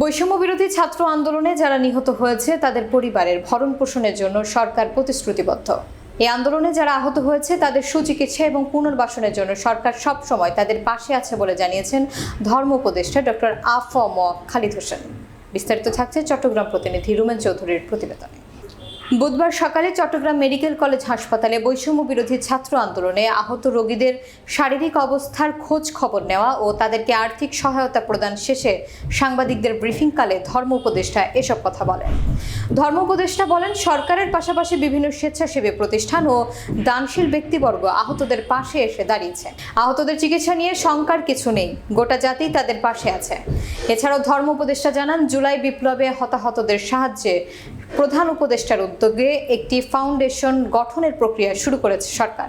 বৈষম্য বিরোধী ছাত্র আন্দোলনে যারা নিহত হয়েছে, তাদের পরিবারের ভরণ পোষণের জন্য সরকার প্রতিশ্রুতিবদ্ধ। এই আন্দোলনে যারা আহত হয়েছে, তাদের সুচিকিৎসা এবং পুনর্বাসনের জন্য সরকার সব সময় তাদের পাশে আছে বলে জানিয়েছেন ধর্ম উপদেষ্টা ডক্টর আফ খালিদ হোসেন। বিস্তারিত থাকছে চট্টগ্রাম প্রতিনিধি রুমেন চৌধুরীর প্রতিবেদনে। বুধবার সকালে চট্টগ্রাম মেডিকেল কলেজ হাসপাতালে বৈষম্য বিরোধী ছাত্র আন্দোলনে আহত রোগীদের শারীরিক অবস্থার খোঁজ খবর নেওয়া ও তাদেরকে আর্থিক সহায়তা প্রদান শেষে সাংবাদিকদের ব্রিফিংকালে ধর্ম উপদেষ্টা এসব কথা বলেন। ধর্ম উপদেষ্টা বলেন, সরকারের পাশাপাশি বিভিন্ন স্বেচ্ছাসেবী প্রতিষ্ঠান ও দানশীল ব্যক্তিবর্গ আহতদের পাশে এসে দাঁড়িয়েছে। আহতদের চিকিৎসা নিয়ে শঙ্কার কিছু নেই, গোটা জাতি তাদের পাশে আছে। এছাড়াও ধর্ম উপদেষ্টা জানান, জুলাই বিপ্লবে হতাহতদের সাহায্যে প্রধান উপদেষ্টার উদ্যোগে একটি ফাউন্ডেশন গঠনের প্রক্রিয়া শুরু করেছে সরকার।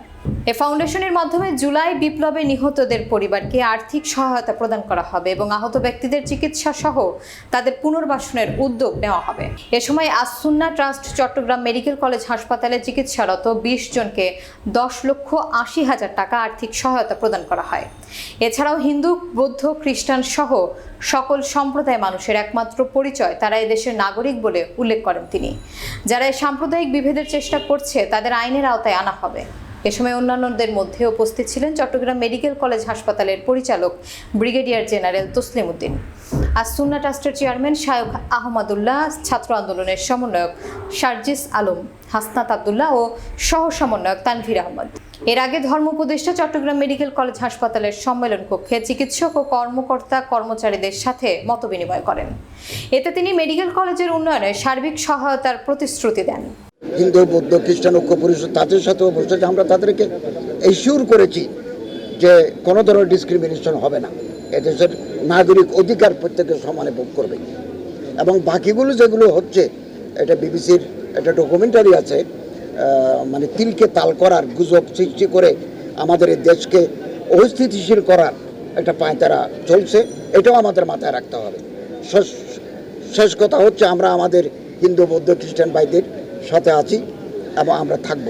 এ ফাউন্ডেশনের মাধ্যমে জুলাই বিপ্লবে নিহতদের পরিবারকে আর্থিক সহায়তা প্রদান করা হবে এবং আহত ব্যক্তিদের চিকিৎসা সহ তাদের পুনর্বাসনের উদ্যোগ নেওয়া হবে। এ সময় As-Sunnah trust Chattogram medical college হাসপাতালে চিকিৎসারত বিশ জনকে দশ লক্ষ আশি হাজার টাকা আর্থিক সহায়তা প্রদান করা হয়। এছাড়াও হিন্দু, বৌদ্ধ, খ্রিস্টান সহ সকল সম্প্রদায় মানুষের একমাত্র পরিচয় তারা এদেশের নাগরিক বলে উল্লেখ করেন তিনি। যারা সাম্প্রদায়িক বিভেদের চেষ্টা করছে তাদের আইনের আওতায় আনা হবে। এ সময় অন্যান্যদের মধ্যে উপস্থিত ছিলেন চট্টগ্রাম মেডিকেল কলেজ হাসপাতালের পরিচালক ব্রিগেডিয়ার জেনারেল তসলিম উদ্দিন আসুন্না ট্রাস্টের চেয়ারম্যান শায়ক আহমদুল্লাহ ছাত্র আন্দোলনের সমন্বয়ক শারজিস আলম, হাসনাত আবদুল্লাহ ও সহ সমন্বয়ক তানভীর আহমদ। এর আগে ধর্ম উপদেষ্টা চট্টগ্রাম মেডিকেল কলেজ হাসপাতালের সম্মেলন কক্ষে চিকিৎসক ও কর্মকর্তা কর্মচারীদের সাথে মতবিনিময় করেন। এতে তিনি মেডিকেল কলেজের উন্নয়নে সার্বিক সহায়তার প্রতিশ্রুতি দেন। হিন্দু, বৌদ্ধ, খ্রিস্টান, ঐক্য পরিষদ তাদের সাথেও বসে যে আমরা তাদেরকে এসিওর করেছি যে কোনো ধরনের ডিসক্রিমিনেশন হবে না। এদেশের নাগরিক অধিকার প্রত্যেকে সমানে ভোগ করবে। এবং বাকিগুলো যেগুলো হচ্ছে, এটা বিবিসির একটা ডকুমেন্টারি আছে মানে তিলকে তাল করার গুজব সৃষ্টি করে আমাদের এই দেশকে অস্থিতিশীল করার একটা পায়তারা চলছে, এটাও আমাদের মাথায় রাখতে হবে। শেষ কথা হচ্ছে আমরা আমাদের হিন্দু, বৌদ্ধ, খ্রিস্টান ভাইদের সাথে আছি এবং আমরা থাকব।